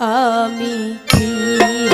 আমি কি